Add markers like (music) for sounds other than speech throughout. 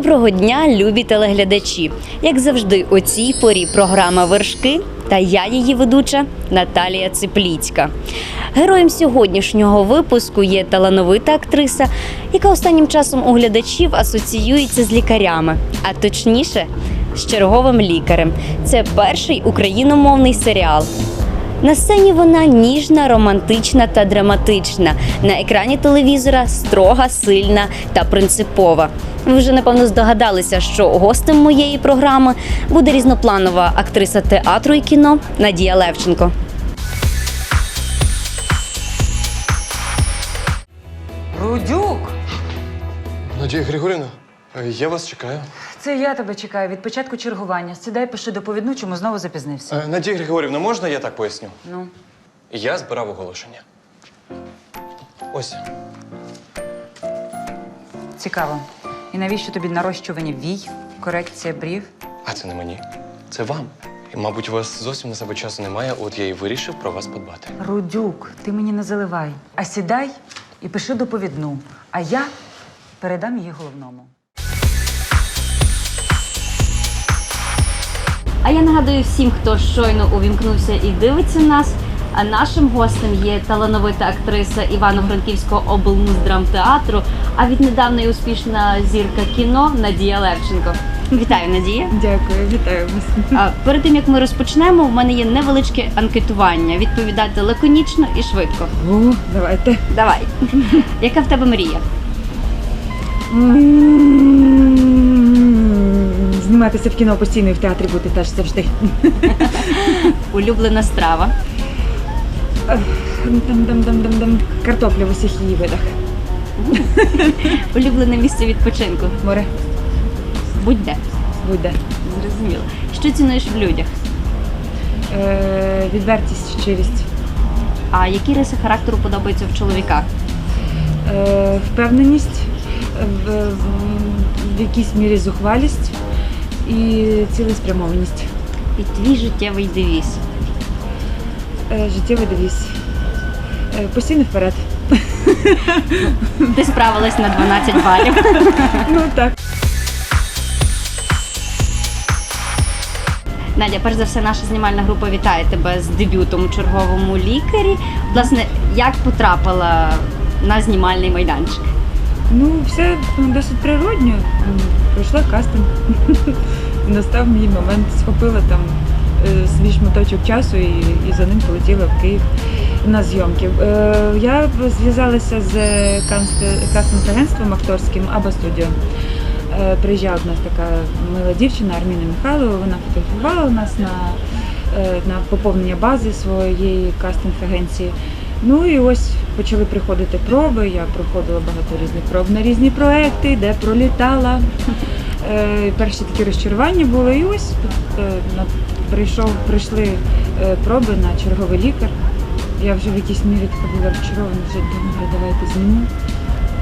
Доброго дня, любі телеглядачі! Як завжди, у цій порі програма Вершки та я, її ведуча Наталія Ципліцька. Героєм сьогоднішнього випуску є талановита актриса, яка останнім часом у глядачів асоціюється з лікарями, а точніше з черговим лікарем. Це перший україномовний серіал. На сцені вона ніжна, романтична та драматична. На екрані телевізора строга, сильна та принципова. Ви вже напевно здогадалися, що гостем моєї програми буде різнопланова актриса театру і кіно Надія Левченко. Рудюк! Надія Григорівна, е, я вас чекаю. Це я тебе чекаю від початку чергування. Сідай, пиши доповідну, чому знову запізнився. Е, Надія Григорівна, можна я так поясню? Ну, Я збирав оголошення. Ось. цікаво. І навіщо тобі нарощування вій, корекція брів? А це не мені. Це вам. І, мабуть, у вас зовсім на себе часу немає, от я і вирішив про вас подбати. Рудюк, ти мені не заливай. А сідай і пиши доповідну. А я передам її головному. А я нагадую всім, хто щойно увімкнувся і дивиться нас. А нашим гостем є талановита актриса Івано-Франківського облмуздрамтеатру, а віднедавна й успішна зірка кіно Надія Левченко. Вітаю, Надія. Дякую, вітаю вас. А, Перед тим як ми розпочнемо, в мене є невеличке анкетування. Відповідати лаконічно і швидко. О, давайте. Давай. Яка в тебе мрія? Зніматися в кіно постійно і в театрі бути теж завжди. (laughs) Улюблена страва. Там-там-там-там-там. Картопля в усіх її видах. (laughs) Улюблене місце відпочинку. Море, Будь-де. будь-де. Зрозуміло. Що цінуєш в людях? Е, відвертість, щирість. А які риси характеру подобаються в чоловіках? Е, впевненість, в, в, в якійсь мірі зухвалість і цілеспрямованість. І твій життєвий девіз. Е, життєвий девіз. Е, постійно вперед. Ти справилась на 12 балів. (laughs) Ну так. Надя, перш за все, наша знімальна група вітає тебе з дебютом у черговому лікарі. Власне, як потрапила на знімальний майданчик? Ну, все ну, досить природньо. Пройшла кастинг. (laughs) настав мій момент, схопила там е, свій шматочок часу і, і за ним полетіла в Київ на зйомки. Е, я зв'язалася з кастинг-агентством акторським Аба Студіо. Е, Приїжджала до нас така мила дівчина Арміна Михайлова, вона фотографувала нас на, на поповнення бази своєї кастинг-агенції. Ну і ось почали приходити проби. Я проходила багато різних проб на різні проекти, де пролітала. Е, Перші такі розчарування були. І ось е, прийшов, прийшли е, проби на черговий лікар. Я вже в якійсь мірі така була розчарована, вже добре, давайте зніму.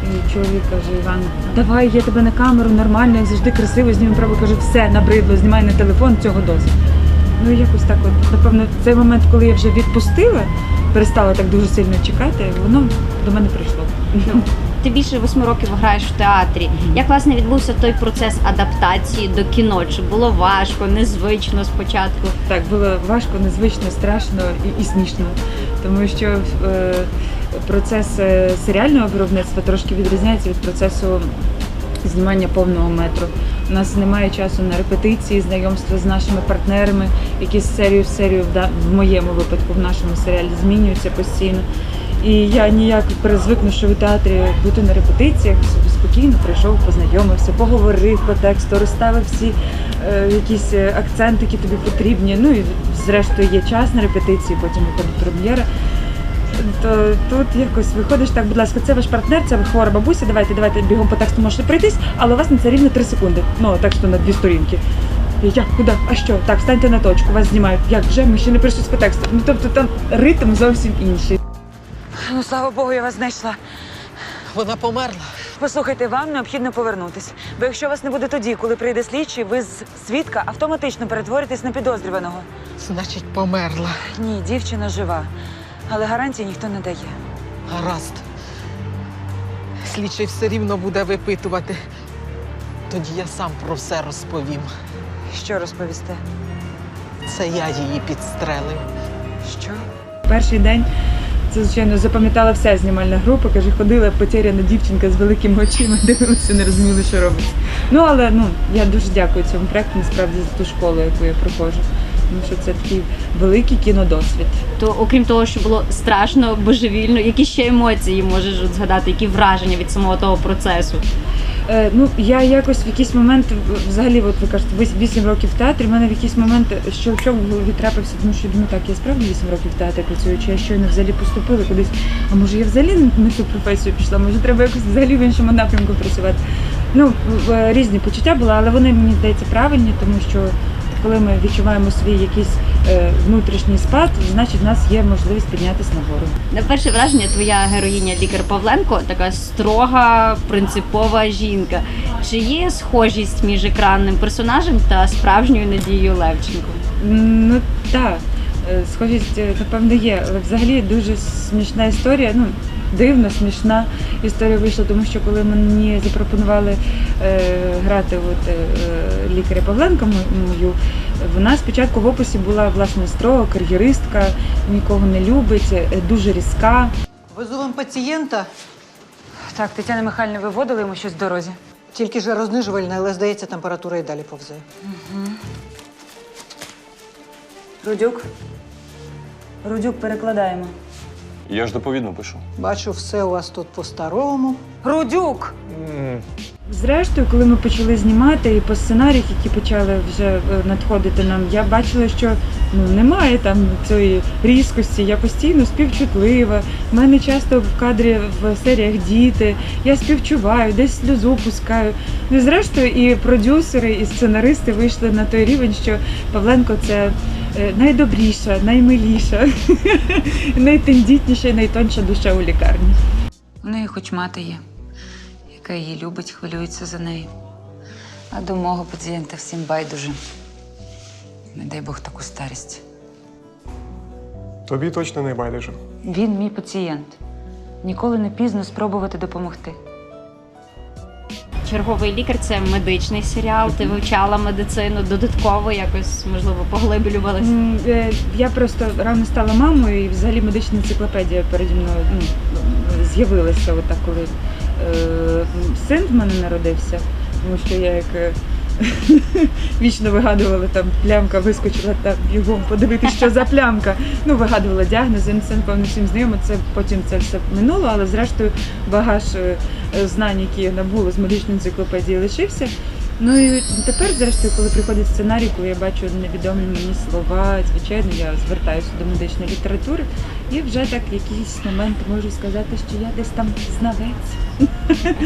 І чоловік каже, Іван, давай я тебе на камеру, нормально, як завжди красиво, знімемо пробу. Каже, все, набридло, знімай на телефон, цього досить. Ну якось так от, напевно, цей момент, коли я вже відпустила, перестала так дуже сильно чекати, воно до мене прийшло. Ти більше восьми років граєш в театрі. Як власне відбувся той процес адаптації до кіно? Чи було важко, незвично спочатку? Так, було важко, незвично, страшно і, і смішно. Тому що е, процес е, серіального виробництва трошки відрізняється від процесу знімання повного метру. У нас немає часу на репетиції, знайомства з нашими партнерами, які з серію в серію в моєму випадку в нашому серіалі змінюються постійно. І я ніяк перезвикну, що в театрі бути на репетиціях, собі спокійно прийшов, познайомився, поговорив по тексту, розставив всі е, якісь е, акценти, які тобі потрібні. Ну і зрештою є час на репетиції, потім виходить прем'єра. То тут якось виходиш так, будь ласка, це ваш партнер, це хвора бабуся. Давайте, давайте бігом по тексту можете пройтись, але у вас на це рівно 3 секунди. Ну, так що на дві сторінки. Я, Як, куди? А що? Так, встаньте на точку, вас знімають. Як вже? Ми ще не прийшли по тексту. Ну тобто там ритм зовсім інший. Ну, слава Богу, я вас знайшла. Вона померла. Послухайте, вам необхідно повернутись. Бо якщо вас не буде тоді, коли прийде слідчий, ви з свідка автоматично перетворитесь на підозрюваного. Значить, померла. Ні, дівчина жива. Але гарантій ніхто не дає. Гаразд. Слідчий все рівно буде випитувати. Тоді я сам про все розповім. Що розповісте? Це я її підстрелив. Що? Перший день це, звичайно, запам'ятала вся знімальна група. Каже, ходила потеряна дівчинка з великими очима, (laughs) дивилася, не розуміли, що робиться. Ну, але ну, я дуже дякую цьому проекту, насправді, за ту школу, яку я проходжу. Тому що це такий великий кінодосвід. То окрім того, що було страшно, божевільно, які ще емоції можеш згадати, які враження від самого того процесу? Е, ну, я якось в якийсь момент, взагалі, от ви кажете, 8 років в театрі, в мене в якийсь момент щелчок в голові трапився, тому що думаю, так, я справді 8 років в театрі працюю, чи я щойно взагалі поступила кудись. А може я взагалі не- ту професію пішла, може треба якось взагалі в іншому напрямку працювати. Ну, в- в- різні почуття були, але вони мені здається правильні, тому що коли ми відчуваємо свій якийсь е, внутрішній спад, значить в нас є можливість піднятися нагору. На перше враження твоя героїня лікар Павленко така строга, принципова жінка. Чи є схожість між екранним персонажем та справжньою Надією Левченко? Ну так, е, схожість, е, напевно, є. Але взагалі дуже смішна історія. Ну, дивно, смішна історія вийшла, тому що коли мені запропонували е, грати от, е, е, лікаря Павленка мо- мою, вона спочатку в описі була власне строга, кар'єристка, нікого не любить, е, дуже різка. Везу вам пацієнта, Так, Тетяна Михайлівна виводила йому щось в дорозі. тільки ж рознижувальна, але здається, температура і далі повзе. Рудюк. Рудюк перекладаємо. Я ж доповідно пишу. Бачу, все у вас тут по-старому. Рудюк! Зрештою, коли ми почали знімати і по сценаріях, які почали вже е, надходити нам, я бачила, що ну немає там цієї різкості. Я постійно співчутлива. У мене часто в кадрі в серіях діти. Я співчуваю, десь сльозу пускаю. Ну і зрештою, і продюсери, і сценаристи вийшли на той рівень, що Павленко це. Е, Найдобріша, наймиліша, (laughs) найтендітніша і найтонша душа у лікарні. У неї хоч мати є, яка її любить, хвилюється за нею. А до мого пацієнта всім байдуже. Не дай Бог таку старість. Тобі точно не байдуже. Він мій пацієнт. Ніколи не пізно спробувати допомогти. Черговий лікар це медичний серіал. Ти вивчала медицину, додатково якось можливо поглиблювалася. Е, Я просто рано стала мамою, і взагалі медична енциклопедія переді мною ну, з'явилася отак, коли е, син в мене народився. Тому що я як е, (laughs) Вічно вигадували там плямка, вискочила там бігом подивитися, що за плямка. Ну, вигадувала діагнози, ну, це напевно всім знайомо. Це потім це все минуло, але зрештою багаж е, знань, які я набула з медичної енциклопедії, лишився. Ну і тепер, зрештою, коли приходить сценарій, коли я бачу невідомі мені слова, звичайно, я звертаюся до медичної літератури, і вже так в якийсь момент можу сказати, що я десь там знавець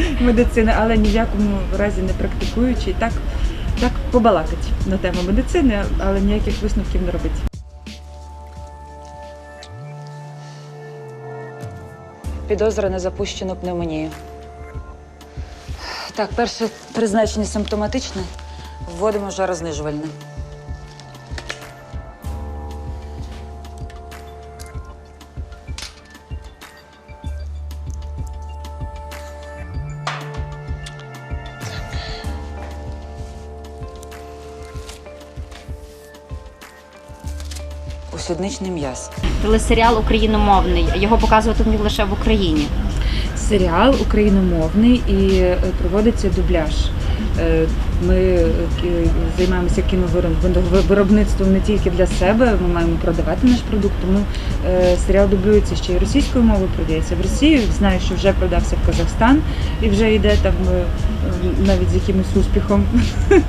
(laughs) медицини, але ні в якому разі не практикуючи. І так, так побалакать на тему медицини, але ніяких висновків не робить. Підозра на запущену пневмонію. Так, перше призначення симптоматичне. Вводимо жарознижувальне. Усідничний м'яз. Телесеріал україномовний. Його показуватимуть лише в Україні. Серіал україномовний і е, проводиться дубляж. Е, Ми е, займаємося кіновиробництвом не тільки для себе, ми маємо продавати наш продукт, тому е, серіал дублюється ще й російською мовою, продається в Росію. Знаю, що вже продався в Казахстан і вже йде там навіть з якимось успіхом. (laughs)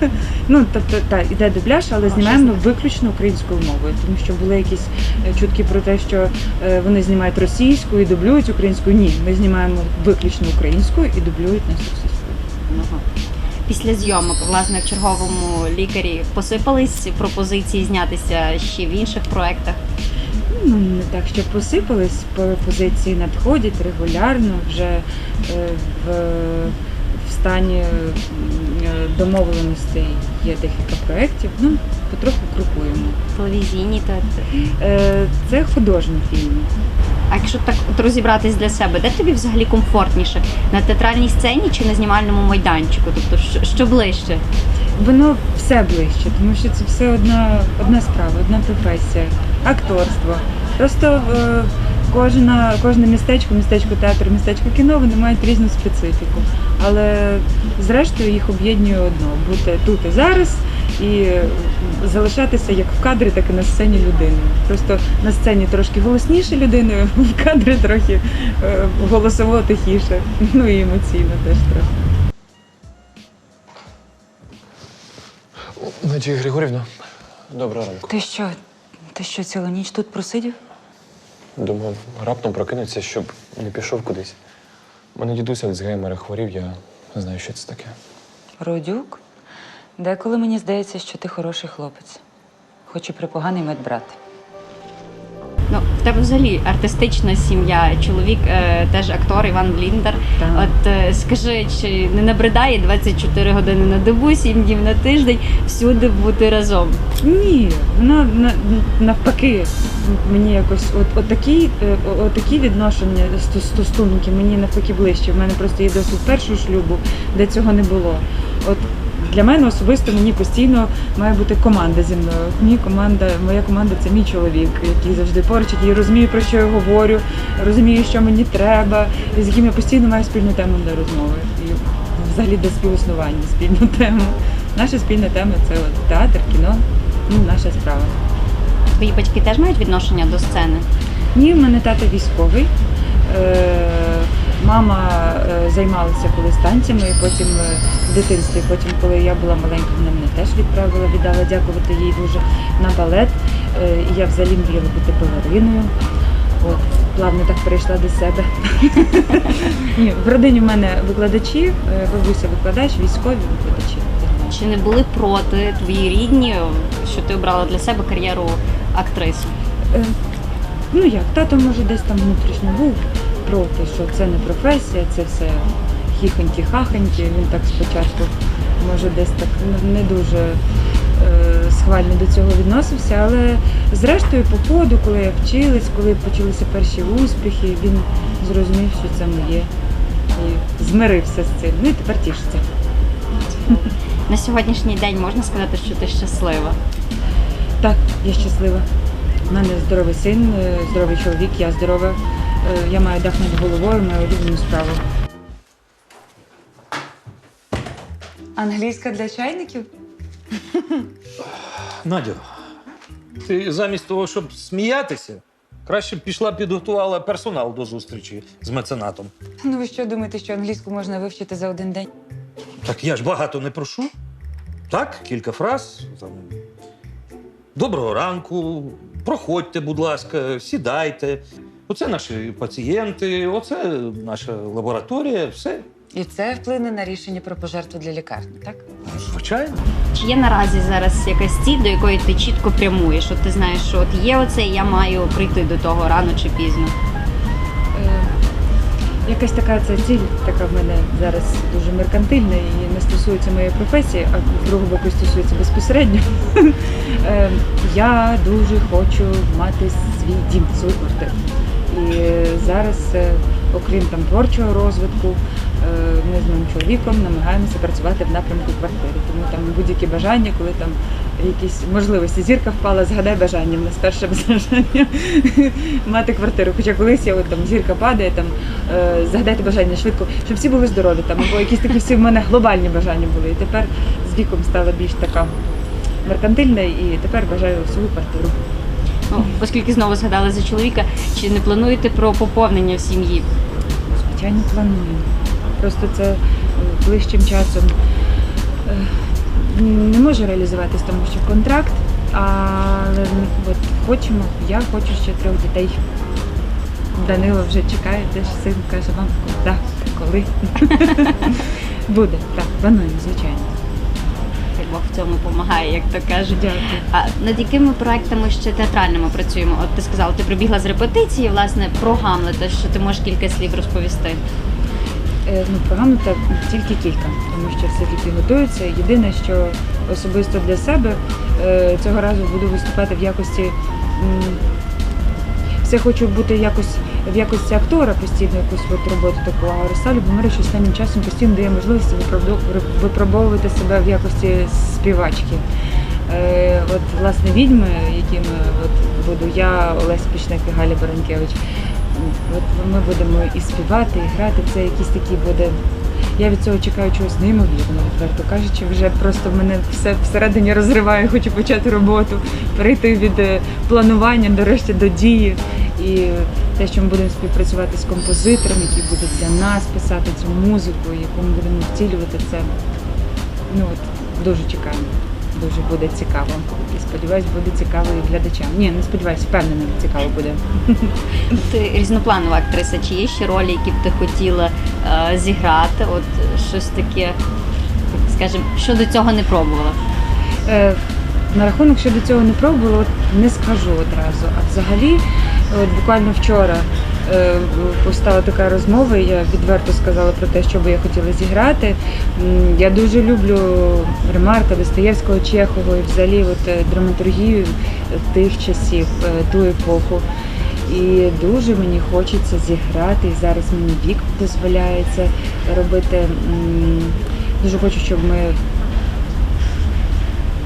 Ну, тобто, так, іде дубляж, але знімаємо виключно українською мовою, тому що були якісь чутки про те, що вони знімають російською і дублюють українською. Ні, ми знімаємо виключно українською і дублюють нас російською. Після зйомок, власне, в черговому лікарі посипались пропозиції знятися ще в інших проєктах. Ну не так, що посипались, позиції надходять регулярно, вже е, в, в стані е, домовленостей є декілька проєктів. Ну, потроху крокуємо. Телевізійні та Е, Це художні фільми. А якщо так от розібратись для себе, де тобі взагалі комфортніше? На театральній сцені чи на знімальному майданчику? Тобто, що, що ближче? Воно все ближче, тому що це все одна, одна справа, одна професія, акторство. Просто е, кожна, кожне містечко, містечко театру, містечко кіно, вони мають різну специфіку. Але зрештою їх об'єднує одно бути тут і зараз і залишатися як в кадрі, так і на сцені людиною. Просто на сцені трошки голосніше людиною, (laughs) в кадрі трохи е, голосово тихіше, ну і емоційно теж трохи. Надія Григорівна, доброго ранку. Ти що? Ти що цілу ніч тут просидів? Думав, раптом прокинеться, щоб не пішов кудись. У мене дідусь Альцгеймера хворів, я не знаю, що це таке. Родюк? Деколи мені здається, що ти хороший хлопець. Хоч і припоганий медбрат. Ну, в тебе взагалі артистична сім'я. Чоловік е, теж актор Іван Бліндер. Так. От е, скажи, чи не набридає 24 години на добу, 7 днів на тиждень всюди бути разом? Ні, вона на- навпаки мені якось от, от такі, е, от такі відношення сто- стосунки мені навпаки ближче. В мене просто є досвід першого шлюбу, де цього не було. От для мене особисто мені постійно має бути команда зі мною. Мені команда, моя команда це мій чоловік, який завжди поруч, який розуміє, про що я говорю, розуміє, що мені треба, і з яким я постійно маю спільну тему для розмови. І взагалі до співіснування спільну (laughs) тему. Наша спільна тема це от театр, кіно, ну, наша справа. Твої батьки теж мають відношення до сцени? Ні, в мене тато військовий. Мама е, займалася колись танцями, і потім е, в дитинстві, потім, коли я була маленька, вона мене теж відправила, віддала дякувати їй дуже на балет. Е, і я взагалі мріяла бути балериною. От, плавно так перейшла до себе. (laughs) Ні, в родині в мене викладачі, бабуся викладач, військові викладачі. Чи не були проти твої рідні, що ти обрала для себе кар'єру актриси? Ну як, тато може десь там внутрішньо був проти, що це не професія, це все хіхонькі-хахонькі. Він так спочатку може десь так не- дуже е, схвально до цього відносився. Але зрештою, по ходу, коли я вчилась, коли почалися перші успіхи, він зрозумів, що це моє. І змирився з цим. Ну і тепер тішиться. На сьогоднішній день можна сказати, що ти щаслива. Так, я щаслива. У мене здоровий син, е, здоровий чоловік, я здорова. Е, Я маю дах над головою, маю улюблену справу. Англійська для чайників? (laughs) Надю, ти замість того, щоб сміятися, краще б пішла підготувала персонал до зустрічі з меценатом. Ну ви що думаєте, що англійську можна вивчити за один день? Так я ж багато не прошу. Так, кілька фраз. Там. Доброго ранку, проходьте, будь ласка, сідайте. Оце наші пацієнти, оце наша лабораторія, все. І це вплине на рішення про пожертву для лікарні, так? Ну, Звичайно. Чи є наразі зараз якась ціль, до якої ти чітко прямуєш? От ти знаєш, що от є оце, і я маю прийти до того рано чи пізно. Е, Якась така ця ціль, така в мене зараз дуже меркантильна і не стосується моєї професії, а з другого боку стосується безпосередньо. (laughs) Е, Я дуже хочу мати свій дім, свою квартиру. І зараз, е, окрім там творчого розвитку, е, ми з моїм чоловіком намагаємося працювати в напрямку квартири. Тому там будь-які бажання, коли там якісь можливості, зірка впала, згадай бажання. В нас перше (laughs) бажання (laughs) мати квартиру. Хоча колись я от, там зірка падає, там е, згадайте бажання швидко, щоб всі були здорові, там або якісь такі всі в мене глобальні бажання були. І тепер з віком стала більш така меркантильна, і тепер бажаю свою квартиру. Ну, оскільки знову згадали за чоловіка, чи не плануєте про поповнення в сім'ї? Звичайно, планую. Просто це е, ближчим часом е, не може реалізуватись, тому що контракт, але от хочемо, я хочу ще трьох дітей. Данило вже чекає, теж син каже, вам так, коли? (laughs) Буде, так, плануємо, звичайно. Бог в цьому допомагає, як то кажуть. Дякую. А над якими проектами ще театральними працюємо? От ти сказала, ти прибігла з репетиції, власне, про Гамлета, що ти можеш кілька слів розповісти. Е, Ну, програму та тільки кілька, тому що все тільки готується. Єдине, що особисто для себе е, цього разу буду виступати в якості. Все хочу бути якось в якості актора постійно якусь от роботу таку. А Руса Любомира, що останнім часом постійно дає можливість випробовувати себе в якості співачки. Е, от власне відьми, якими от буду я, Олесь Пічник і Галя Баранкевич. От ми будемо і співати, і грати. Це якийсь такий буде. Я від цього чекаю чогось неймовірного, відверто кажучи, вже просто мене все всередині розриває, хочу почати роботу, перейти від е, планування нарешті до дії. І те, що ми будемо співпрацювати з композитором, який буде для нас писати цю музику, яку ми будемо втілювати, це ну от дуже чекаємо. Дуже буде цікаво. І сподіваюсь, буде цікаво і глядачам. Ні, не сподіваюсь, впевнена, цікаво буде. Ти різнопланова актриса, чи є ще ролі, які б ти хотіла е, зіграти? От щось таке, скажімо, що до цього не пробувала? Е, на рахунок щодо цього не пробувала, от не скажу одразу. А взагалі, от буквально вчора е, постала така розмова, і я відверто сказала про те, що би я хотіла зіграти. Я дуже люблю Ремарка, Достоєвського, Чехова і взагалі от, е, драматургію тих часів, е, ту епоху. І дуже мені хочеться зіграти, і зараз мені вік дозволяє це робити. Дуже хочу, щоб ми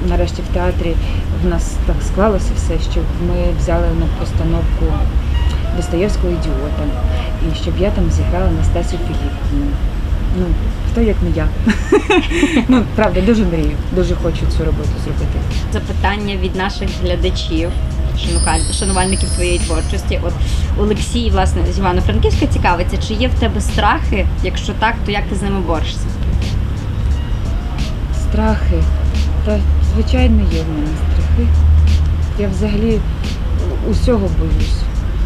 нарешті в театрі в нас так склалося все, щоб ми взяли на постановку Достоєвського ідіота. І щоб я там зіграла Настасію Філіпівну. Ну, хто як не я. (laughs) ну, правда, дуже мрію, дуже хочу цю роботу зробити. Запитання від наших глядачів, шанувальників твоєї творчості. От Олексій, власне, з Івано-Франківська цікавиться, чи є в тебе страхи? Якщо так, то як ти з ними борешся? Страхи. Та звичайно є в мене страхи. Я взагалі усього боюсь.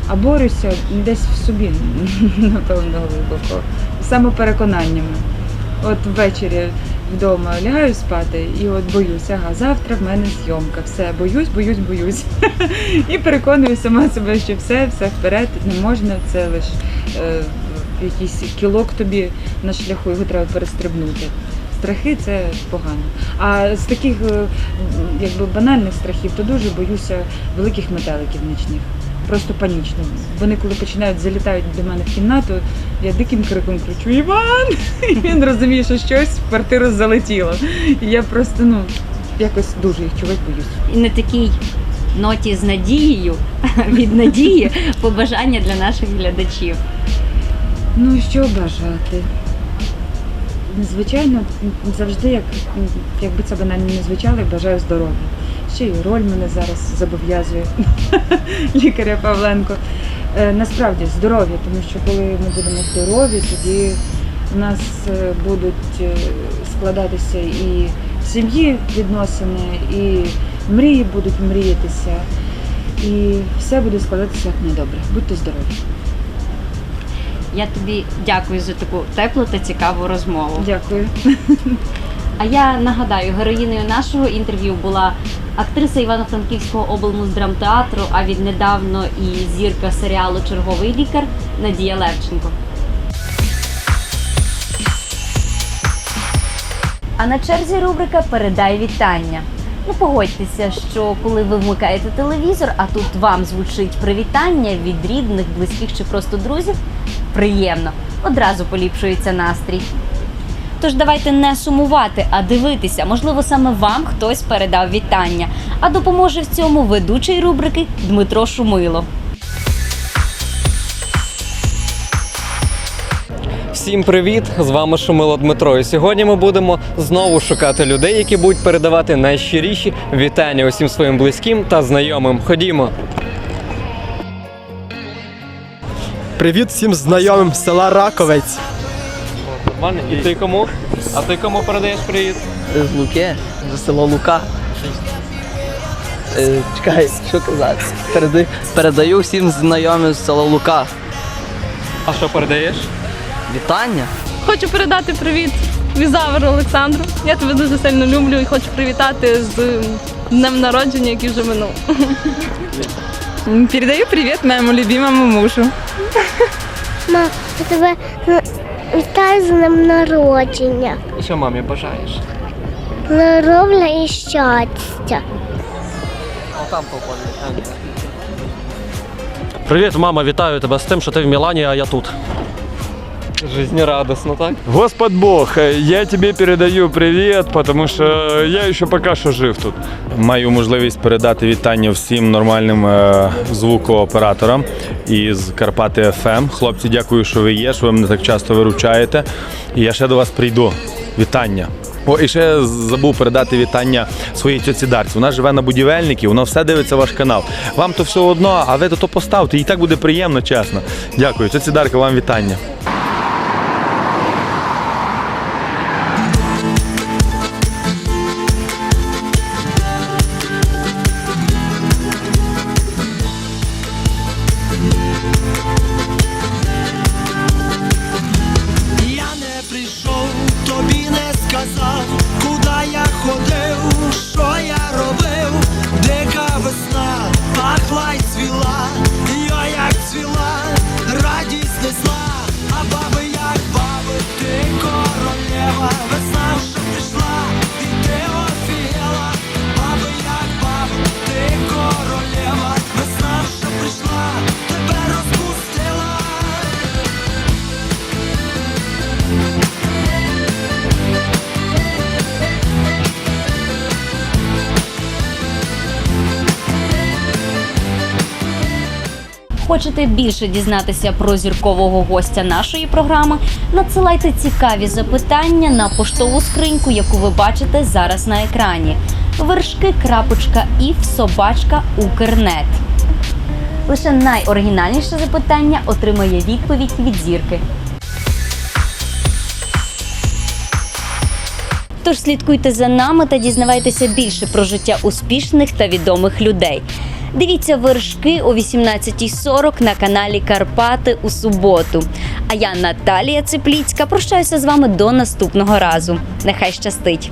А борюся десь в собі, (laughs) напевно, глибоко. Самопереконаннями. От ввечері вдома лягаю спати і от боюся, ага, завтра в мене зйомка. Все, боюсь, боюсь, боюсь. (laughs) І переконую сама себе, що все, все вперед, не можна, це лише якийсь кілок тобі на шляху, його треба перестрибнути. Страхи це погано. А з таких е, якби банальних страхів, то дуже боюся великих метеликів нічних. Просто панічно. Вони коли починають залітають до мене в кімнату, я диким криком кричу Іван! (laughs) І він розуміє, що щось в квартиру залетіло. І я просто ну якось дуже їх чогось боюсь. І на такій ноті з надією (laughs) від надії побажання для наших глядачів. Ну що бажати? Звичайно, завжди, як, якби це банально не звучало, я бажаю здоров'я. Ще й роль мене зараз зобов'язує (laughs) лікаря Павленко. Е, Насправді здоров'я, тому що коли ми будемо здорові, тоді у нас е, будуть е, складатися і сім'ї відносини, і мрії будуть мріятися, і все буде складатися як недобре. Будьте здорові. Я тобі дякую за таку теплу та цікаву розмову. Дякую. (laughs) А я нагадаю, героїною нашого інтерв'ю була актриса Івано-Франківського облмуздрамтеатру, а віднедавно і зірка серіалу Черговий лікар Надія Левченко. А на черзі рубрика Передай вітання. Ну погодьтеся, що коли ви вмикаєте телевізор, а тут вам звучить привітання від рідних, близьких чи просто друзів, приємно. Одразу поліпшується настрій. Тож давайте не сумувати, а дивитися. Можливо, саме вам хтось передав вітання. А допоможе в цьому ведучий рубрики Дмитро Шумило. Всім привіт! З вами Шумило Дмитро. І сьогодні ми будемо знову шукати людей, які будуть передавати найщиріші вітання усім своїм близьким та знайомим. Ходімо. Привіт всім знайомим з села Раковець. Нормально? І ти кому? А ти кому передаєш привіт? З Луки, з село Лука. Е, чекай, що казати? Передаю, передаю всім знайомим з села Лука. А що передаєш? Вітання. Хочу передати привіт Візаверу Олександру. Я тебе дуже сильно люблю і хочу привітати з днем народження, який вже минув. Передаю привіт моєму любимому мужу. Ма, я тебе вітаю з днем народження. І що мамі бажаєш? Здоров'я і щастя. О, там походить. Привіт, мама, вітаю тебе з тим, що ти в Мілані, а я тут. Жизнерадосно, так? Господь Бог, я тебе передаю привіт, тому що я ще поки що жив тут. Маю можливість передати вітання всім нормальним е, звукооператорам із Карпати ФМ. Хлопці, дякую, що ви є, що ви мене так часто виручаєте. І я ще до вас прийду. Вітання. О, і ще забув передати вітання своїй тьоці Дарці. Вона живе на будівельників, вона все дивиться ваш канал. Вам то все одно, а ви то, то поставте, і так буде приємно, чесно. Дякую. Тьоці Дарка, вам вітання. Хочете більше дізнатися про зіркового гостя нашої програми? Надсилайте цікаві запитання на поштову скриньку, яку ви бачите зараз на екрані. Вершки крапочка і собачка Укрнет. Лише найоригінальніше запитання отримає відповідь від зірки. Тож слідкуйте за нами та дізнавайтеся більше про життя успішних та відомих людей. Дивіться вершки о 18.40 на каналі Карпати у суботу. А я Наталія Ципліцька прощаюся з вами до наступного разу. Нехай щастить!